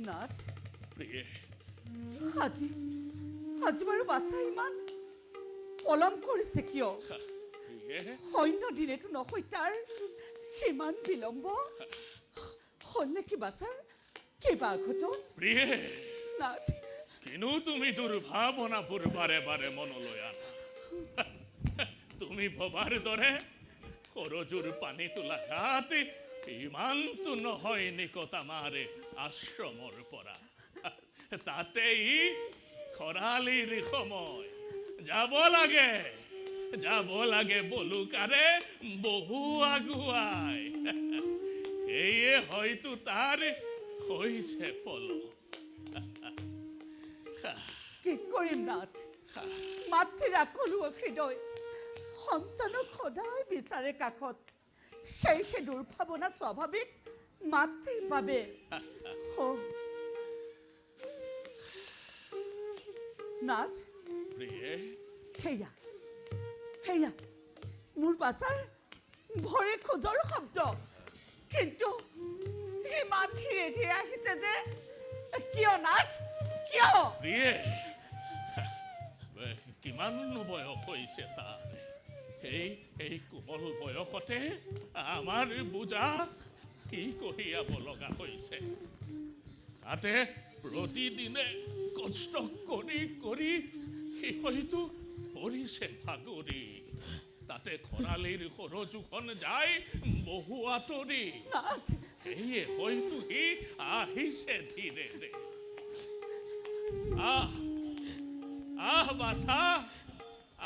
প্ৰিয়ে আজি আজি বাৰু বাছা ইমান পলম কৰিছে কিয়? অন্য দিনেতো নহয় তাৰ সিমান বিলম্ব? হ'ল নেকি বাছাৰ? কিবা ঘটন প্ৰিয়ে। নাথ। কিনো তুমি দুৰ্ভাৱনাবোৰ বাৰে বাৰে মনলৈ আনা? তুমি ভবাৰ দৰে সৰজুৰ পানী তোলা ঘাট ইমানটো নহয় নিকট আমাৰ আশ্ৰমৰ পৰা তাতে ই খৰালিৰ সময়। যাব লাগে যাব লাগে বলুকাৰে বহু আগুৱাই সেয়ে হয়তো তাৰ হৈছে পলম কি কৰিম নাথ মাতৃৰা কলো হৃদয়। সন্তানক সদায় বিচাৰে কাষত সেই সে মাতৃৰ বাবে অ। নাথ প্ৰিয়ে সেয়া সেয়া মোৰ বাছাৰ ভৰি খোজৰ শব্দ। কিন্তু ইমান ধীৰে ধীৰে আহিছে যে কিয় নাথ কিয়? কিমান বয়স হৈছে তাৰ? এই এই কোমল বয়সতে আমাৰ বোজা কি কঢ়িয়াব লগা হৈছে তাতে প্ৰতিদিনে কষ্ট কৰি কৰি সি হয়তো পৰিছে ভাগৰি তাতে খৰালিৰ সৰজুখন যায় বহু নাথ! সেয়ে হয়তো সি আহিছে ধীৰে ধীৰে আহ আহ বাছা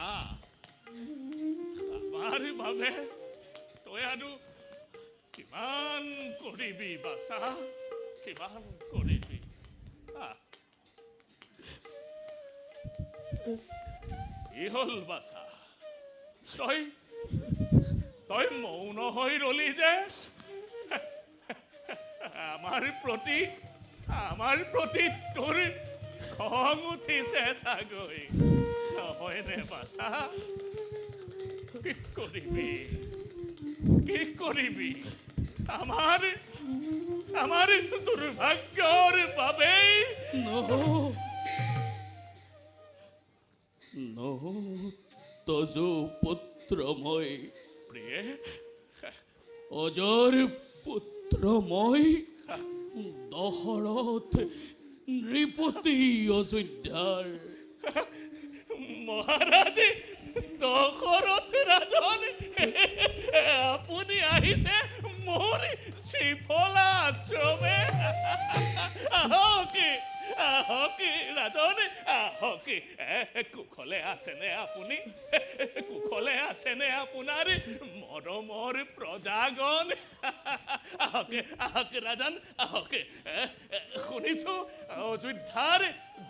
আহ। আমাৰ বাবে তই আৰু কিমান কৰিবি বাছা কিমান কৰিবি কি হ'ল বাছা তই তই মৌন হৈ ৰলি যে। আমাৰ প্ৰতি আমাৰ প্ৰতি তোৰ খং উঠিছে চাগৈ হয়নে বাছা কি কৰিবি কি আমাৰ দুৰ্ভাগ্যৰ বাবেই নহো। নহো তজু পুত্ৰ মই প্ৰিয়ে অজৰ পুত্ৰ নৃপতি অযোধ্যাৰ মহাৰাজ দশৰথ রাজন আপুনি আহিছে মোৰ শ্ৰীফলা আশ্ৰমে আহক আহক ৰাজন আহক। কুশলে আছেনে আপুনি কুশলে আছেনে আপোনাৰ মৰমৰ প্ৰজাগণ আহক আহক ৰাজন আহক। এ, অযোধ্যাৰ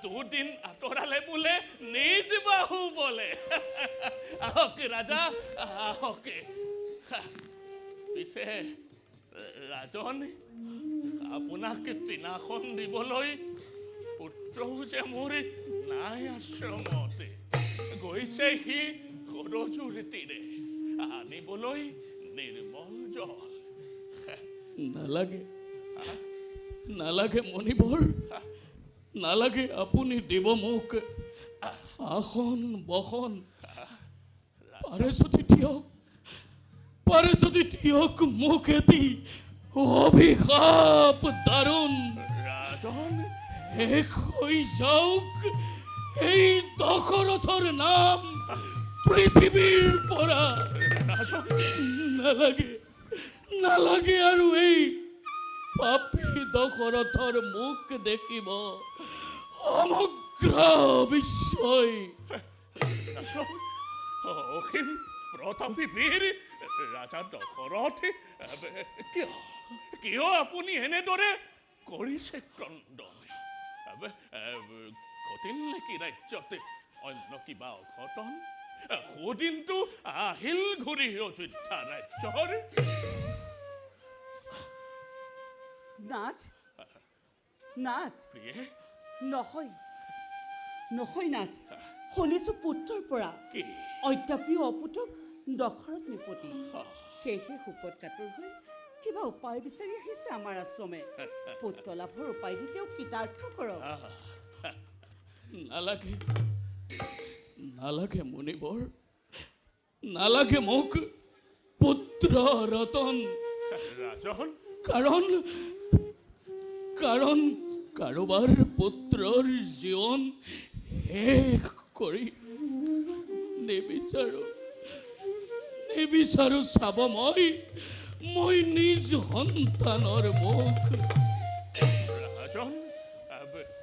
দুদিন আঁতৰালে বোলে নিজ বাহু বলে। আহক ৰাজা আহক। পিছে ৰাজন আপোনাক তৃণাখন দিবলৈ মোৰ নাই আশ্ৰমতে গৈছে সি সৰজুৰ তীৰে আনিবলৈ নিৰ্মল জল। নালাগে নালাগে মণিবৰ নালাগে আপুনি দিব মোক আসন বসন পাৰে যদি দিয়ক পাৰে যদি দিয়ক মোক এটি অভিশাপ দাৰুণ ৰাজন হৈ যাওক এই দশৰথৰ নাম পৃথিৱীৰ পৰা ৰাজন নালাগে নালাগে আৰু এই পাপী দশৰথৰ মুখ দেখিব। বিশ্বই ৰাজন অসীম প্ৰতাপী বীৰ ৰাজা দশৰথ কিয় কিয় আপুনি এনেদৰে কৰিছে ক্ৰন্দন ঘটিল নেকি ৰাজ্যত অন্য কিবা অঘটন সুদিনটো আহিল ঘূৰি অযোধ্যা ৰাজ্যৰ নাথ নাথ প্ৰিয়ে নহয়। নহয় নাথ শুনিছো পুত্ৰৰ পৰা। কি? অদ্যাপিও অপুতক দশৰথ নৃপতি। সেয়েহে সুপত কাতৰ হৈ কিবা উপায় বিচাৰি আহিছে আমাৰ আশ্ৰমে। পুত্ৰ লাভৰ উপায় দি তেওঁক কৃতাৰ্থ কৰক নালাগে নালাগে মুনিবৰ নালাগে মোক পুত্ৰ ৰতন। ৰাজন কাৰণ কাৰণ কাৰোবাৰ পুত্ৰৰ জীৱন শেষ কৰি নিবিচাৰো নিবিচাৰো চাব মই মই নিজ সন্তানৰ মুখ। ৰাজন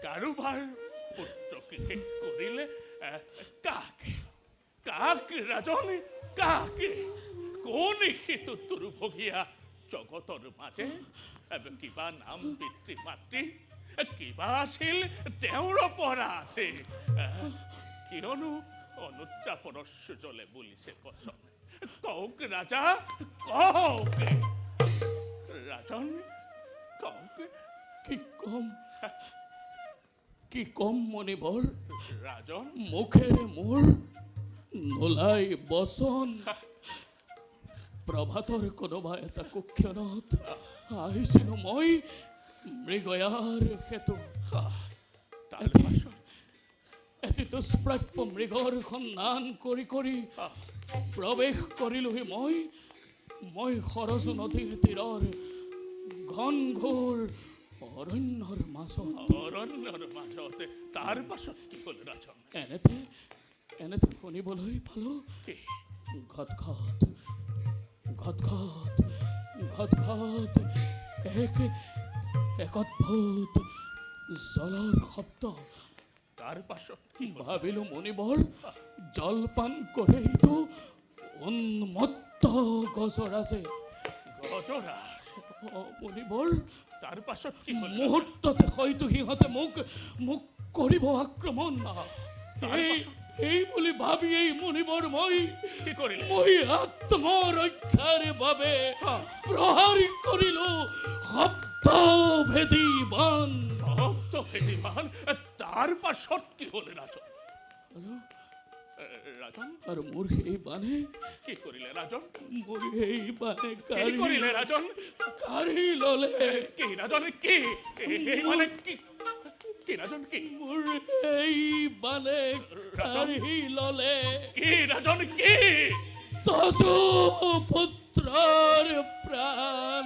কাৰোবাৰ পুত্ৰকে শেষ কৰিলে কাকে? কাকে ৰাজন? কাকে? কোন সেইটো দুৰ্ভগীয়া জগতৰ মাজে? কিবা নাম পিতৃ মাতৃ? কিবা আছিল তেওঁৰ পৰা আছে আহ, কিয়নো অনুত্ৰাপনৰ সুজলে বুলিছে বচন কওক ৰাজা কওক ৰাজন কওক কি কম কি কম মণিবৰ ৰাজন মুখেৰে মোৰ নোলাই বচন প্ৰভাতৰ কোনোবা এটা কুক্ষণত আহিছিলোঁ মই তাৰ পাছত এটি দুষ্প্ৰাপ্য মৃগৰ সন্ধান কৰি কৰি প্ৰৱেশ কৰিলোহি মই মই সৰজু নদীৰ তীৰৰ ঘন ঘোৰ অৰণ্যৰ মাজত অৰণ্যৰ মাজতে তাৰ পাছত কি হ'ল ৰাজন এনেতে এনেতে শুনিবলৈ পালোঁ ঘট ঘট ঘট ঘট ঘট ঘট এক এক অদ্ভুত জলৰ শব্দ। পাছত কি ভাবিলো মণিবৰ জলপান কৰেইতো উন্মত্ত গছৰ আছে গজৰা অ, মণিবৰ তাৰ পাছত কি মুহূৰ্ততে হয়তো সিহঁতে মোক মোক কৰিব আক্ৰমণ এই এই বুলি ভাবিয়েই মণিবৰ মই কি কৰিলে মই আত্মৰক্ষাৰ বাবে প্ৰহাৰ কৰিলো শব্দ ভেদী বান। তাৰ পাছত কি হ'ল ৰাজন এ, ৰাজন আৰু মোৰ সেই বানে। কি কৰিলে ৰাজন মোৰ সেই বানে কি কাঢ়ি কৰিলে ৰাজন কাঢ়ি ললে। কি ৰাজন কি? মানে কি? কি ৰাজন কি? সেই বানে কাঢ়ি ললে। কি ৰাজন কি? তজু পুত্ৰৰ প্ৰাণ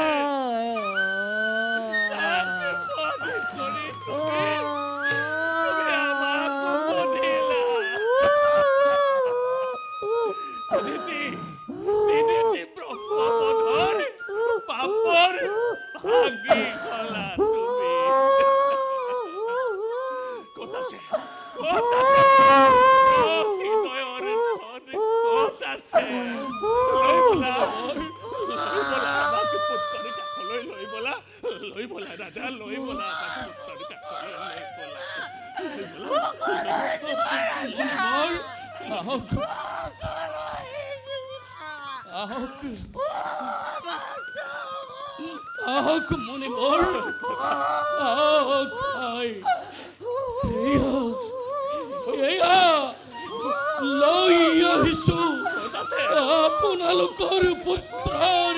আহক আহক মনে মোর। আহক হয় লইয়া আপোনালোকৰ পুত্ৰৰ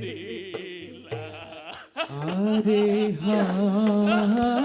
নীলা আরে হা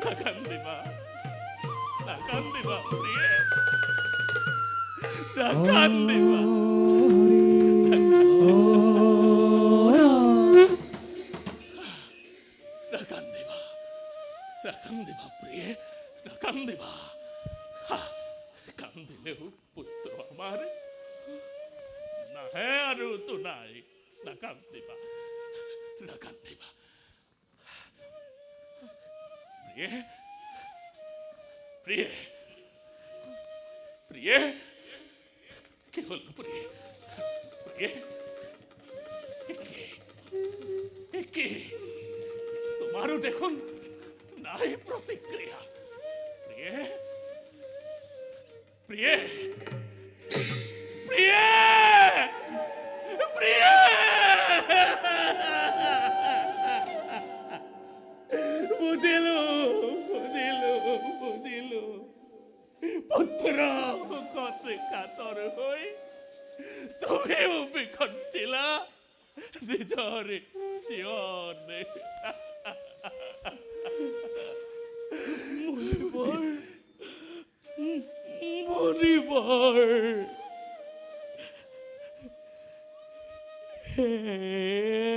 나간대마 나간대마 우리 나간대마 তুমিও বিখঞ্চিলা জীৱনে মনিবৰ মনিবৰ হে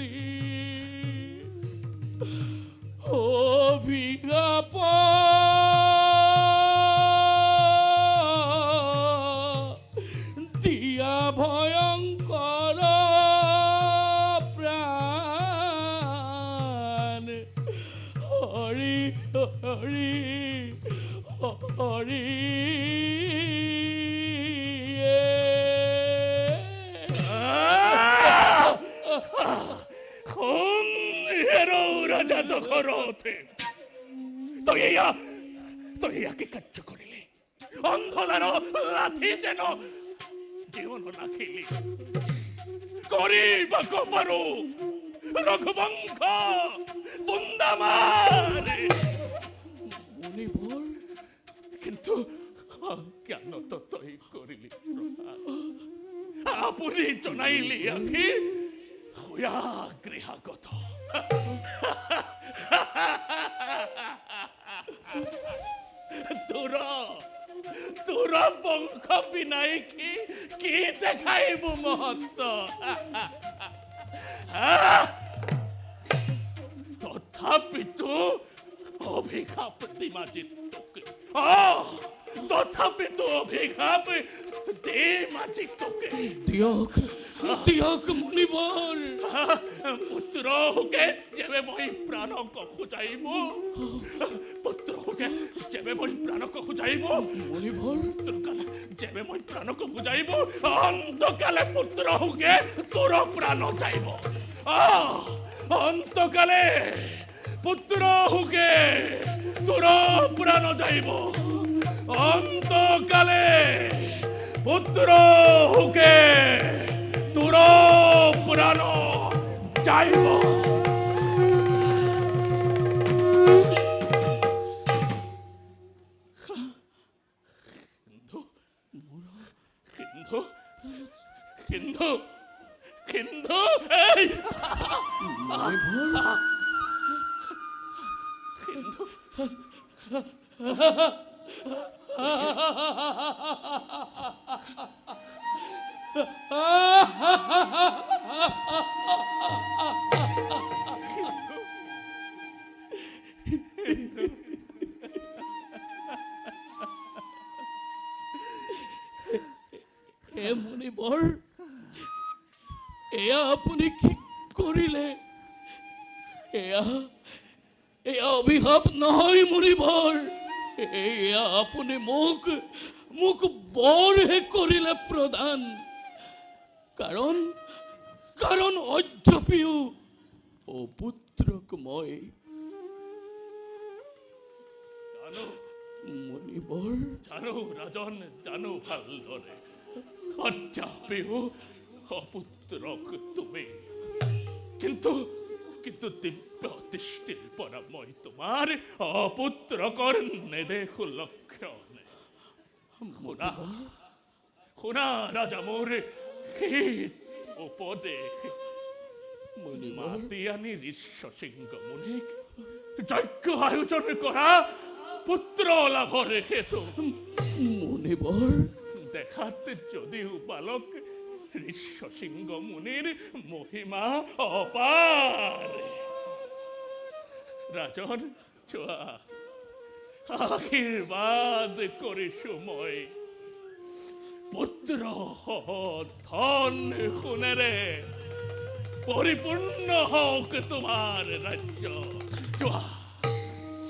আজি যেন জীবন রাখিলি করিবাক পারো রঘুবংশ বুন্দামারে মণিবর কিন্তু জ্ঞান তো তই করিলি আপুনি জনাইলি আহি হুয়া গৃহাগত। তোর তোর বংশ বিনায়কী কি দেখাইব মহত্ব? তথাপিতো অভিশাপ দিমাজিত তোকে তথাপিতো অভিশাপ দিমাজিত তোকে। দিয়ক দিয়ক মণিবর। পুত্র হোকে যেবে মই প্রাণক খুঁজাইব। পুত্র হোকে যেবে মই প্রাণক খুঁজাইব। মণিবর। অন্তকালে যেবে মই প্রাণক খুঁজাইব। অন্তকালে পুত্র হোকে তোর প্রাণ যাইব অন্তকালে পুত্র হোকে তোর প্রাণ যাইব অন্তকালে পুত্র হোকে তোর প্রাণ যাইব সিন্ধু সিন্ধু সিন্ধু সিন্ধু এই মণিবর মণিবৰ এয়া আপুনি কি কৰিলে এয়া এয়া অভিশাপ নহয় মণিবৰ এয়া আপুনি মোক মোক বৰহে কৰিলে প্ৰদান কাৰণ কাৰণ অয্যপিও অপুত্ৰক মই জানো মণিবর জানো, রাজন, জানো ভালদরে অর্চাপেও অপুত্রক তুমি। কিন্তু কিন্তু দিব্য দৃষ্টির পরাময় তোমার অপুত্র কর্ণে দেখো লক্ষণ খুনা খুনা রাজা মোর উপদে মাতিয়ানি ঋষ্য সিংহ মুনিক যজ্ঞ আয়োজন করা পুত্র লাভর হেতু। মণিবর দেখাতে যদিও বালক ঋষ্য সিংহ মুনির মহিমা অপার। রাজন, চোয়া, আশীর্বাদ করে সময় পুত্র, ধন শুনেরে পরিপূর্ণ হোক তোমার রাজ্য। চোয়া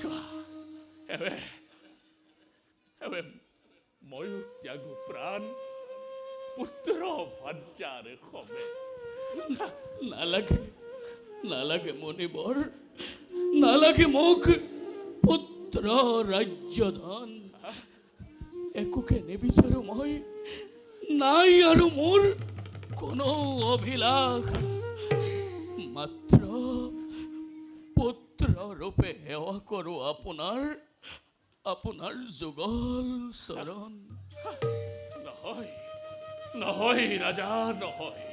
চোৱা এবে এবে ময়ো ত্যাগ প্ৰাণ পুত্ৰ ভাৰ্যাৰ সবে নালাগে নালাগে মণিবর নালাগে মোক পুত্ৰ ৰাজ্যধন একোকে নিবিচাৰো মই, নাই আৰু মোৰ কোনো অভিলাষ। মাত্ৰ পুত্ৰ ৰূপে সেৱা কৰোঁ আপোনাৰ। আপোনাৰ যুগল চৰণ নহয় নহয় ৰাজা নহয়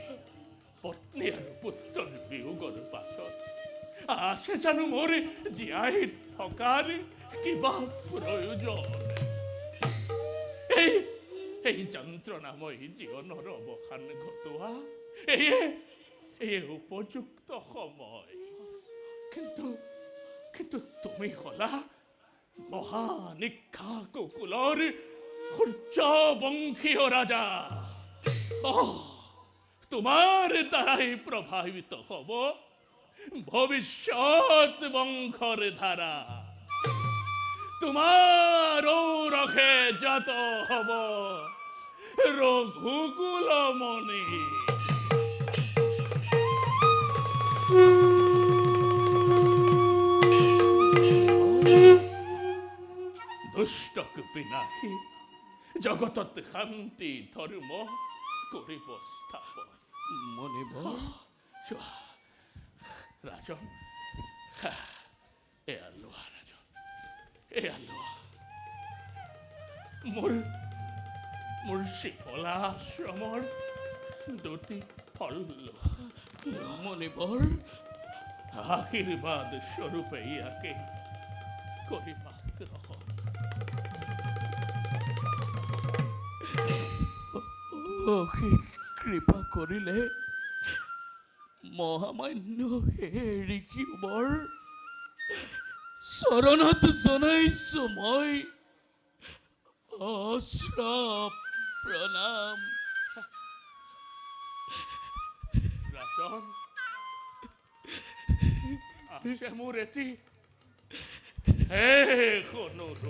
পত্নী আৰু পুত্ৰৰ বিয়োগৰ পাছত। আছে জানো মোৰ জীয়াই থকাৰ কিবা প্ৰয়োজন এই এই যন্ত্ৰণাময় জীৱনৰ অৱসান ঘটোৱা এয়ে এয়ে উপযুক্ত সময়। কিন্তু কিন্তু তুমি হলা মহানিক্ষা কুকুলৰ সূৰ্যবংশীয় ৰাজা অহ, তোমাৰ দ্বাৰাই প্ৰভাৱিত হ'ব ভৱিষ্যত বংশৰ ধাৰা তোমাৰ ঔৰসে জাত হ'ব ৰঘুকুল মণি দুষ্টক বিনাশী জগতত শান্তি ধৰ্ম কৰিব স্থাপন। চোৱা ৰাজন হা, এয়া লোৱা ৰাজন এয়া লোৱা। মোৰ মোৰ শিকলা আশ্ৰমৰ দুটি ফল লোৱা। আশীৰ্বাদ স্বৰূপে ইয়াকে কৰিবা। কৃপা কৰিলে মহামান্য হে ঋষিবৰ চৰণত জনাইছো মই অশ্ৰপ প্ৰণাম ৰাজন আছে মোৰ এটি শেষ অনুৰোধ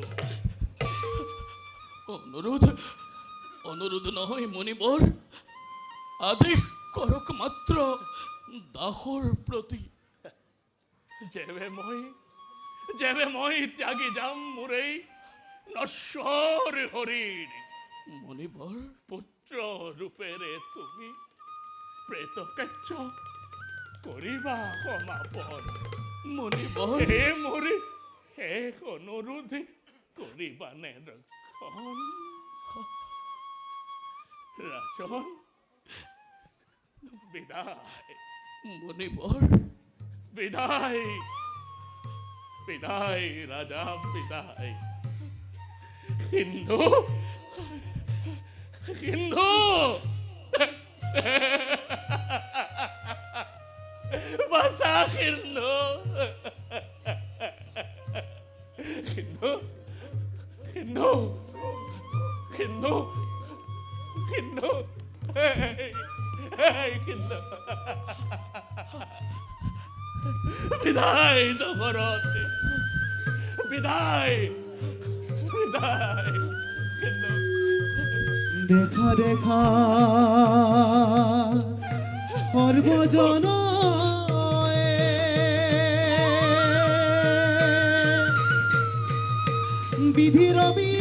অনুৰোধ অনুৰোধ নহয় মণিবৰ আদেশ কৰক মাত্ৰ দাসৰ প্ৰতি যেবে মই যেবে মই ত্যাগি যাম মোৰ এই নশ্বৰ হৰিণ মণিবৰ পুত্ৰ ৰূপেৰে তুমি প্ৰেত কাৰ্য কৰিবা সমাপন মণিবৰ হে মোৰ শেষ অনুৰোধ কৰিবানে ৰক্ষণ ৰাজন বিদায় মণিবৰ বিদায় বিদায় রাজা বিদায় হিন্দু হিন্দু বাসা হিন্দু হিন্দু বিদায় জগরত বিদায় বিদায়। দেখা দেখা। সর্বজন বিধির বিশ্বামিত্র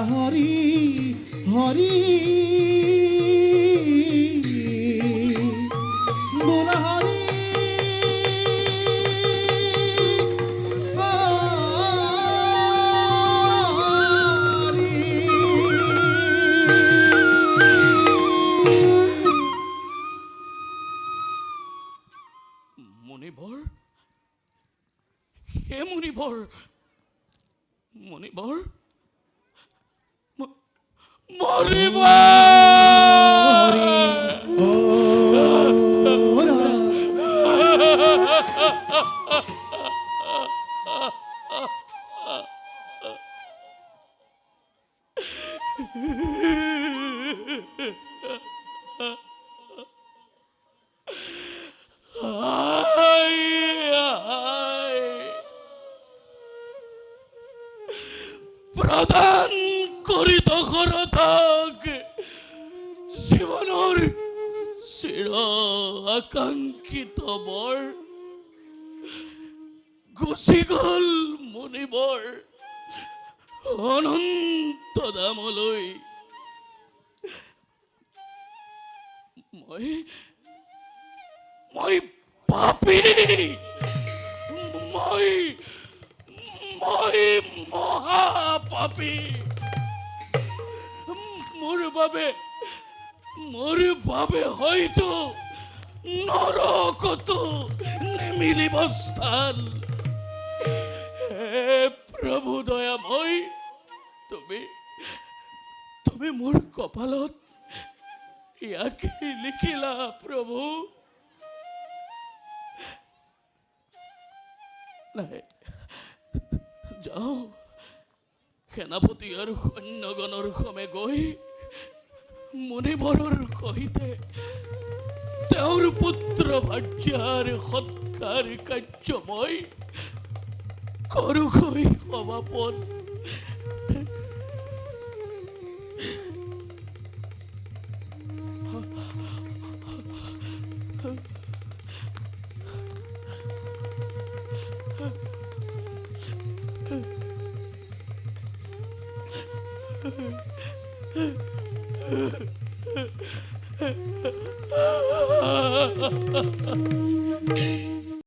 বোলা হৰি প্ৰদান কৰি ঘৰ থাক জীৱনৰ চিৰ আকাংক্ষিত বৰ গুচি গ'ল মুনিবৰ অনন্ত দামলৈ মই মই পাপী, মই মই মহাপাপী। মোৰ বাবে মোৰ বাবে হয়তো নৰকতো নিমিলিব স্থান হে প্ৰভু দয়াময়, তুমি তুমি মোৰ কপালত ইয়াকে লিখিলা প্ৰভু নাই যাওঁ। সেনাপতি আৰু সৈন্যগণৰ সমে গৈ মুনিবৰৰ সহিতে তেওঁৰ পুত্ৰ ভাৰ্যাৰ সৎকাৰ কাৰ্য মই কৰোগৈ সমাপন